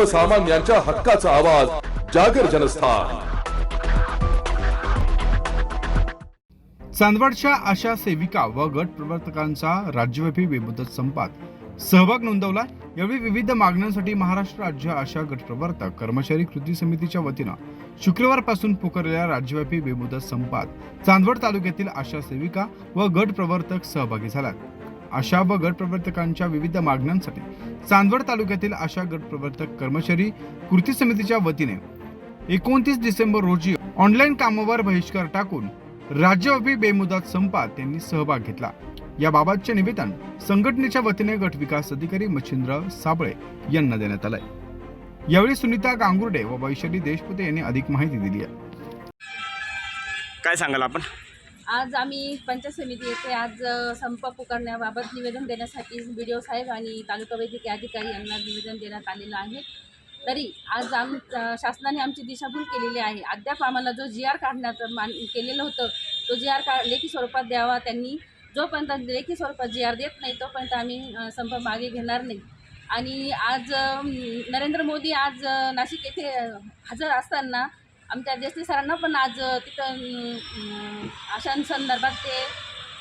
सर्वसामान्यांच्या हक्काचा आवाज जागर जनस्थान. चांदवडच्या आशा सेविका व गट प्रवर्तकांचा राज्यव्यापी बेमुदत संपात सहभाग नोंदवला. यावेळी विविध मागण्यांसाठी महाराष्ट्र राज्य आशा गट प्रवर्तक कर्मचारी कृती समितीच्या वतीनं शुक्रवारपासून पुकारलेल्या राज्यव्यापी बेमुदत संपात चांदवड तालुक्यातील आशा सेविका व गट प्रवर्तक सहभागी झाल्यात आशा व गट प्रवर्तकांच्या विविध मागण्यांसाठी चांदवड तालुक्यातील आशा गट प्रवर्तक कर्मचारी कृती समितीच्या वतीने एकोणतीस डिसेंबर रोजी ऑनलाईन कामावर बहिष्कार टाकून राज्यव्यापी बेमुदत संपात त्यांनी सहभाग घेतला. याबाबतचे निवेदन संघटनेच्या वतीने गट विकास अधिकारी मच्छिंद्र साबळे यांना देण्यात आलंय. यावेळी सुनीता गांगुर्डे व वैशाली देशपुते यांनी अधिक माहिती दिली आहे. काय सांगाल आपण? आज आम्ही पंचायत समिती येथे आज संप पुकारण्याबाबत निवेदन देण्यासाठी बी डी ओ साहेब आणि तालुका वैद्यकीय अधिकारी यांना निवेदन देण्यात आलेलं आहे. तरी आज आम शासनाने आमची दिशाभूल केलेली आहे. अद्याप आम्हाला जो जी आर काढण्याचं मान केलेलं होतं तो जी आर का लेखी स्वरूपात द्यावा त्यांनी जोपर्यंत लेखी स्वरूपात जी आर देत नाही तोपर्यंत आम्ही संप मागे घेणार नाही. आणि आज नरेंद्र मोदी आज नाशिक येथे हजर असताना आमच्या देसले सरांना पण आज तिथं अम, संदर्भात ते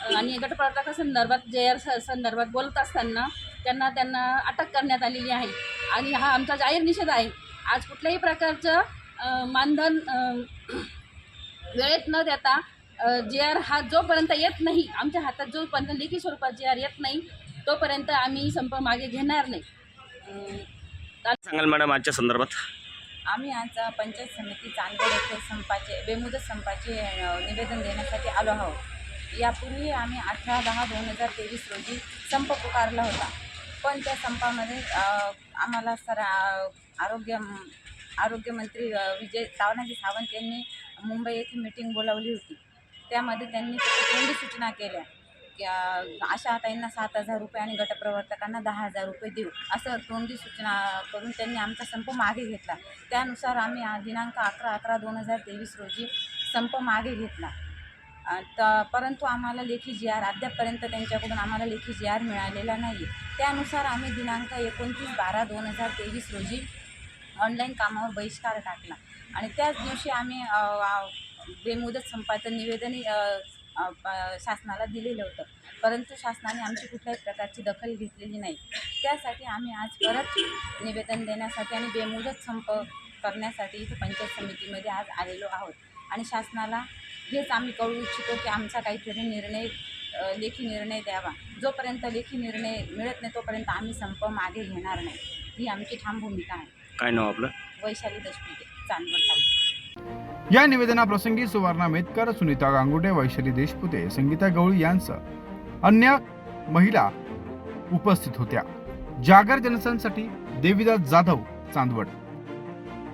आणि आणि गटप्रवर्तकासंदर्भात जे आर स- संदर्भात बोलत असताना त्यांना त्यांना अटक करण्यात आलेली आहे. आणि हा आमचा जाहीर निषेध आहे. आज कुठल्याही प्रकारचं मानधन वेळेत न देता जे आर हा जोपर्यंत येत नाही आमच्या हातात जोपर्यंत लेखी स्वरूपात जे आर येत नाही तोपर्यंत आम्ही संप मागे घेणार नाही. सांगाल मॅडम आजच्या संदर्भात? आम्ही आज पंचायत समिती चांदवड येथे संपाचे बेमुदत संपाचे निवेदन देण्यासाठी आलो आहोत. यापूर्वी आम्ही अठरा दहा दोन हजार तेवीस रोजी संप पुकारला होता. पण त्या संपामध्ये आम्हाला सर आरोग्य आरोग्यमंत्री विजय तावनाजी सावंत यांनी मुंबई येथे मीटिंग बोलावली होती. त्यामध्ये त्यांनी तोंडी सूचना केल्या. आशा ताईंना सात हजार रुपये आणि गटप्रवर्तकांना दहा हजार रुपये देऊ असं तोंडी सूचना करून त्यांनी आमचा संप मागे घेतला. त्यानुसार आम्ही दिनांक अकरा अकरा दोन हजार तेवीस रोजी संप मागे घेतला. तर परंतु आम्हाला लेखी जी आर अद्यापपर्यंत त्यांच्याकडून आम्हाला लेखी जी आर मिळालेला नाही त्यानुसार आम्ही दिनांक एकोणतीस बारा दोन हजार तेवीस रोजी ऑनलाईन कामावर बहिष्कार टाकला. आणि त्याच दिवशी आम्ही बेमुदत संपाचं निवेदनही शासनाला दिलेलं होतं. परंतु शासनाने आमची कुठल्याही प्रकारची दखल घेतलेली नाही. त्यासाठी आम्ही आज परत निवेदन देण्यासाठी आणि बेमुदत संप करण्यासाठी इथे पंचायत समितीमध्ये आज आलेलो आहोत. आणि शासनाला हेच आम्ही कळू इच्छितो की आमचा काहीतरी निर्णय लेखी निर्णय द्यावा. जोपर्यंत लेखी निर्णय मिळत नाही तोपर्यंत आम्ही संप मागे घेणार नाही. ही आमची ठाम भूमिका आहे. काय नाव आपलं? वैशाली दशपुते चांदवड तालुका. या निवेदनाप्रसंगी सुवर्णा मेतकर सुनीता गांगुडे वैशाली देशपुते संगीता गवळी यांसह अन्य महिला उपस्थित होत्या. जागर जनसंसाठी देविदास जाधव चांदवड.